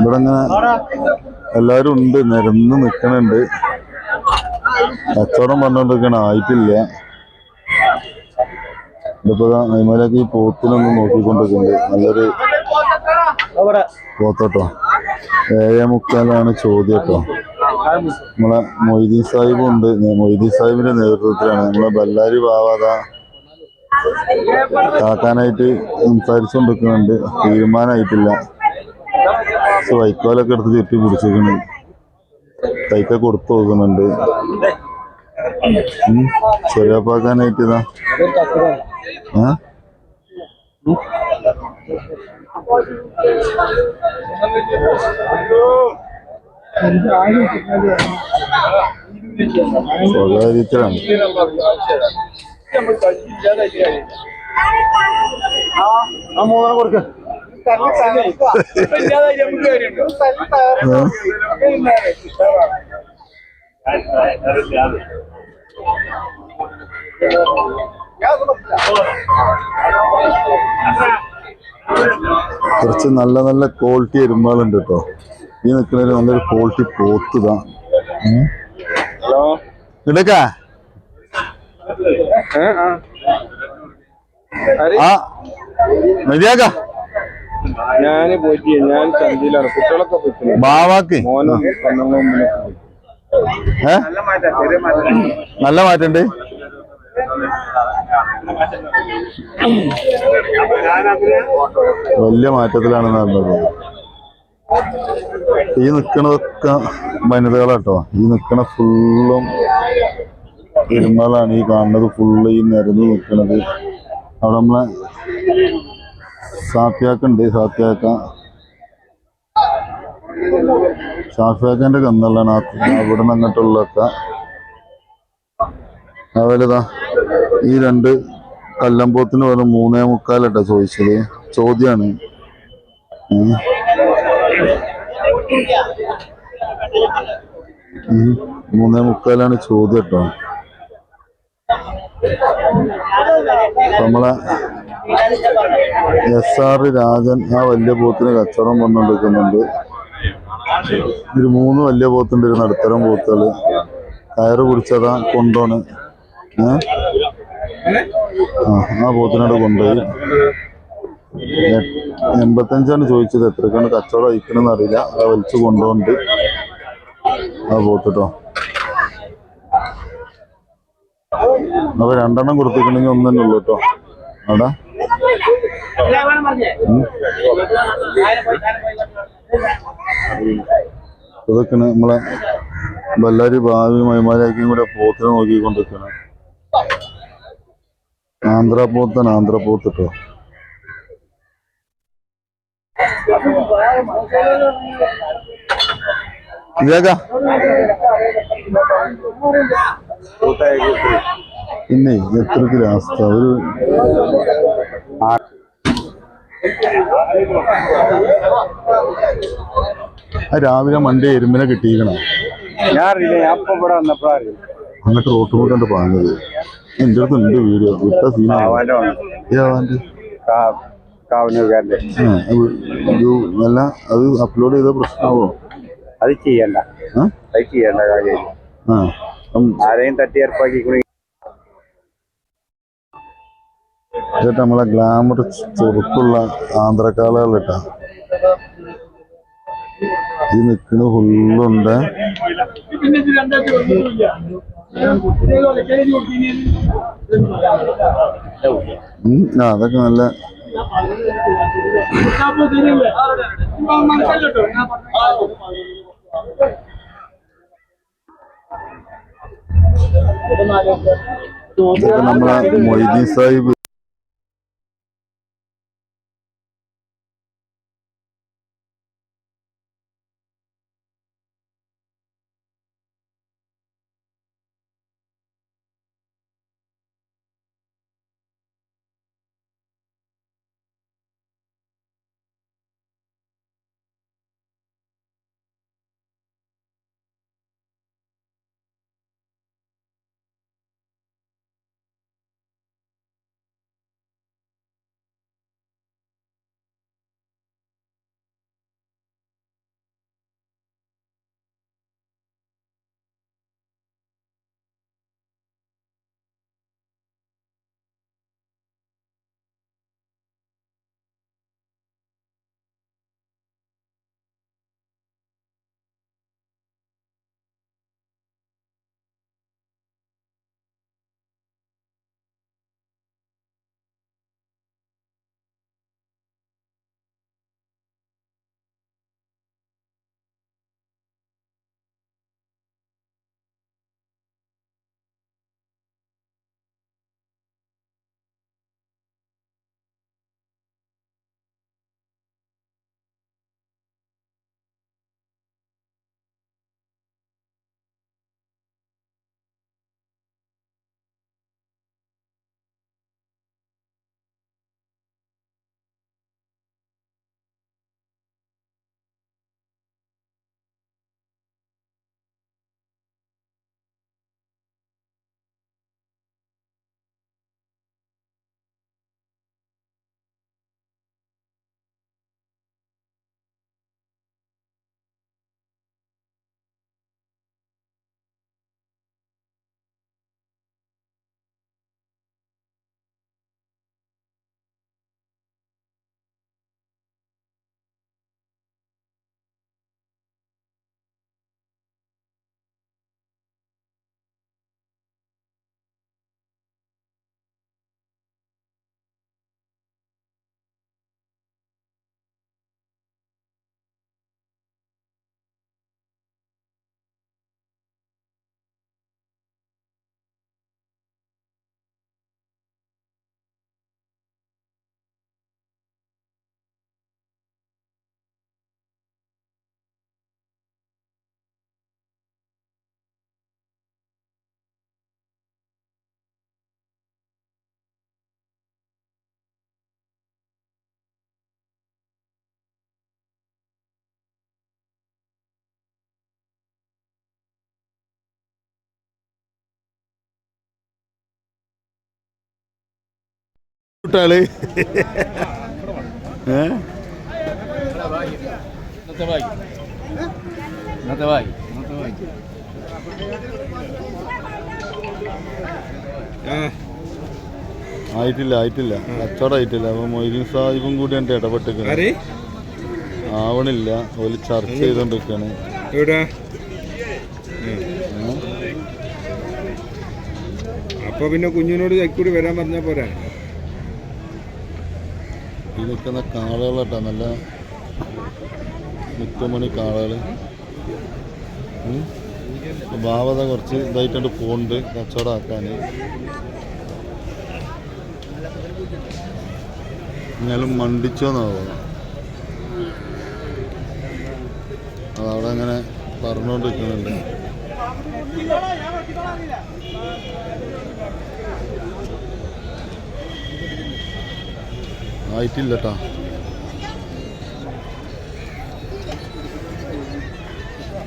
ഇവിടെ ഇങ്ങനെ എല്ലാരും ഉണ്ട് നിരന്ന് നിക്കണുണ്ട്. കച്ചവടം പറഞ്ഞോണ്ടിരിക്കണ ആയിട്ടില്ല. ഇതിപ്പോ അതിമേലേക്ക് ഈ പോത്തിനൊന്ന് നോക്കിക്കൊണ്ടിരിക്കുന്നുണ്ട്. നല്ലൊരു പോത്തോട്ടോ. ഏഴേ മുക്കാലാണ് ചോദ്യം കേട്ടോ നമ്മളെ മൊയ്തീൻ സാഹിബും ഉണ്ട്. മൊയ്തീൻ സാഹിബിന്റെ നേതൃത്വത്തിലാണ്. നമ്മളെ ബല്ലാരി ബാവാത കാക്കാനായിട്ട് സംസാരിച്ചുകൊണ്ടിരിക്കുന്നുണ്ട് തീരുമാനമായിട്ടില്ല വൈക്കോലൊക്കെ എടുത്ത് ചുറ്റി പിടിച്ചിരിക്കുന്നു. കൈക്ക കൊടുത്തു നോക്കുന്നുണ്ട്. ചെറിയപ്പാക്കാനായിട്ട് ഇതാ. ഏ സ്വകാര്യത്തിലാണ് ഏ? കുറച്ച് നല്ല നല്ല ക്വാളിറ്റി എരുമ്പാളുണ്ട് കേട്ടോ. ഈ നിൽക്കുന്നതിൽ നല്ലൊരു ക്വാളിറ്റി പോത്തുതാ ഹലോ? എടുക്കാ ആ. മതിയാക്ക ഞാൻ പോയി ഞാൻ ചന്തയിലാണ്. കുട്ടികളൊക്കെ പോയി ബാവാക്ക്. മോനും. ഏ? നല്ല മാറ്റണ്ട്. വലിയ മാറ്റത്തിലാണെന്ന് പറഞ്ഞത്. ഈ നിക്കണതൊക്കെ വനിതകളാട്ടോ. ഈ നിക്കണ ഫുള്ളും ഇരുമകളാണ് ഈ കാണുന്നത്. ഫുള്ള് ഈ നിരന്ന് നിൽക്കുന്നത് അവിടെ നമ്മളെ സാഫിയാക്കുണ്ട് സാഫിയാക്ക. ഷാഫിയാക്കന്റെ കന്നുകളാണ് അവിടെ നിന്ന് അങ്ങോട്ടുള്ളതൊക്കെ. അതുപോലെ ഈ രണ്ട് കല്ലമ്പോത്തിന് വെറും മൂന്നേ മുക്കാലട്ടാ ചോദിച്ചത്. ചോദ്യമാണ്. മൂന്നേ മുക്കാലാണ് ചോദ്യം കേട്ടോ അപ്പൊ നമ്മളെ എസ് ആർ രാജൻ ആ വലിയ പോത്തിന് കച്ചവടം കൊണ്ടുകൊണ്ടിരിക്കുന്നുണ്ട് ഒരു മൂന്ന് വലിയ പോത്തുണ്ട് ഒരു നടുത്തരം പോത്തുകൾ കയറ് കുടിച്ചതാ കൊണ്ടോണ്. ആ പോത്തിനോട് കൊണ്ടുപോയി. എൺപത്തഞ്ചാണ് ചോദിച്ചത് എത്രക്കാണ് കച്ചവടം അയക്കണമെന്ന് അറിയില്ല. അത് വലിച്ചു കൊണ്ടുപോകുന്നുണ്ട് ആ പോത്തിട്ടോ അപ്പൊ രണ്ടെണ്ണം കൊടുത്തിട്ടുണ്ടെങ്കിൽ ഒന്ന് തന്നെ ഉള്ളു കേട്ടോ. അവിടെ നമ്മളെ ബല്ലാരി ഭാവി മൈമാരാക്കിയും കൂടെ പോത്തിനെ നോക്കിക്കൊണ്ടിരിക്കണം ആന്ധ്രാപോത്താണ് ആന്ധ്രാപോത്ത് കേട്ടോ. ഇതേക്കാ പിന്നെ എത്രക്ക് ലാസ്റ്റ്? ഒരു രാവിലെ മണ്ടി എരുമ്പിനെ കിട്ടിയിരിക്കണം. അങ്ങോട്ട് റോട്ട് കണ്ട് പറഞ്ഞത് എന്റെ അടുത്ത് ഉണ്ട് വീഡിയോ വിട്ട അല്ല അത് അപ്ലോഡ് ചെയ്ത പ്രശ്നമാവോ? അത് ചെയ്യണ്ട. അത് ചെയ്യണ്ട കാര്യം. ആരെയും തട്ടിയേർപ്പാക്കി ഇതൊക്കെ നമ്മളെ ഗ്ലാമർ ചുറുക്കുള്ള ആന്ധ്രക്കാളുകൾ കേട്ടാ ഈ നിൽക്കുന്ന ഫുള്ളുണ്ട് അതൊക്കെ നല്ല നമ്മളെ മൊയ്തീൻ സാഹിബ് കുട്ടാൾ. ആയിട്ടില്ല ആയിട്ടില്ല. കച്ചവടമായിട്ടില്ല അപ്പൊ മൊയ്തീൻ സാഹിബും കൂടി എന്റെ ഇടപെട്ടിരിക്കണം. ആവണില്ല. ഓൽ ചർച്ച ചെയ്തോണ്ടിരിക്കാണ്? അപ്പൊ പിന്നെ കുഞ്ഞിനോട് കൈക്കൂടി വരാൻ പറഞ്ഞ പോരാ? ഈ നിൽക്കുന്ന കാളുകളട്ടാ നല്ല മുത്തുമണി കാളകൾ ഭാവത കുറച്ച് ഇതായിട്ടുണ്ട് പോകുന്നുണ്ട് കച്ചവടമാക്കാൻ എന്നാലും മണ്ടിച്ചോന്നാവോ അതവിടെ അങ്ങനെ പറഞ്ഞുകൊണ്ടിരിക്കുന്നുണ്ട് ആയിട്ടില്ല കേട്ടോ